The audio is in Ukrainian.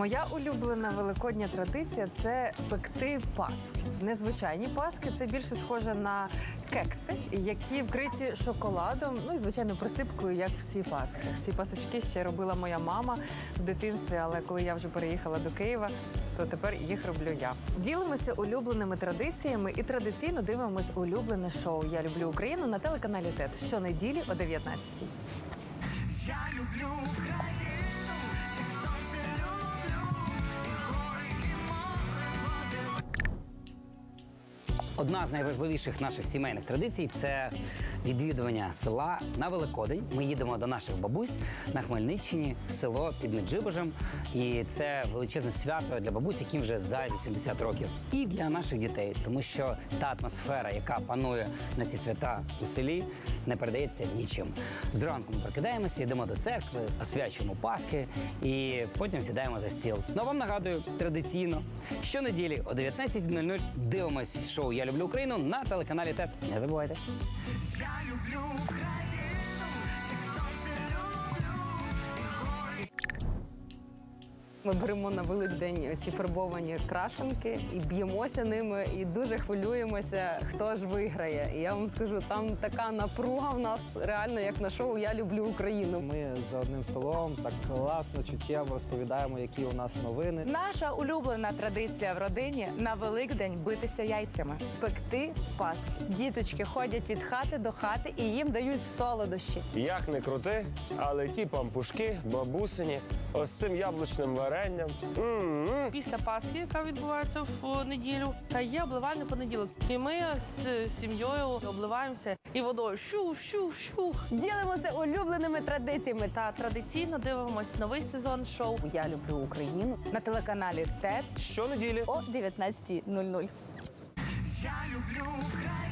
Моя улюблена великодня традиція це пекти паски. Незвичайні паски це більше схоже на кекси, які вкриті шоколадом, ну і звичайно присипкою, як всі паски. Ці пасочки ще робила моя мама в дитинстві, але коли я вже переїхала до Києва, то тепер їх роблю я. Ділимося улюбленими традиціями і традиційно дивимось улюблене шоу Я люблю Україну на телеканалі ТЕТ щонеділі о 19-й. Я люблю Одна з найважливіших наших сімейних традицій це відвідування села на Великодень. Ми їдемо до наших бабусь на Хмельниччині, в село під Меджибожем. І це величезне свято для бабусь, яким вже за 80 років, і для наших дітей, тому що та атмосфера, яка панує на ці свята у селі, не передається нічим. Зранку ми прокидаємося, йдемо до церкви, освячуємо Пасхи і потім сідаємо за стіл. Ну а вам нагадую традиційно щонеділі о 19.00 дивимось шоу Я люблю Україну на телеканалі ТЕТ. Не забувайте. Я люблю Україну, Ми беремо на Великдень ці фарбовані крашенки і б'ємося ними, і дуже хвилюємося, хто ж виграє. І я вам скажу, там така напруга в нас реально як на шоу Я люблю Україну. Ми за одним столом так класно, чуттєво розповідаємо, які у нас новини. Наша улюблена традиція в родині на Великдень битися яйцями. Пекти паски. Діточки ходять від хати до хати і їм дають солодощі. Як не крути, але ті пампушки, бабусині, ось цим яблучним варенням. М-м-м. після Пасхи, яка відбувається в неділю, та є обливальний понеділок. І ми з сім'єю обливаємося і водою щух. Ділимося улюбленими традиціями та Та традиційно дивимось новий сезон шоу. Я люблю Україну на телеканалі ТЕТ Щонеділі о 19.00. я люблю Україну.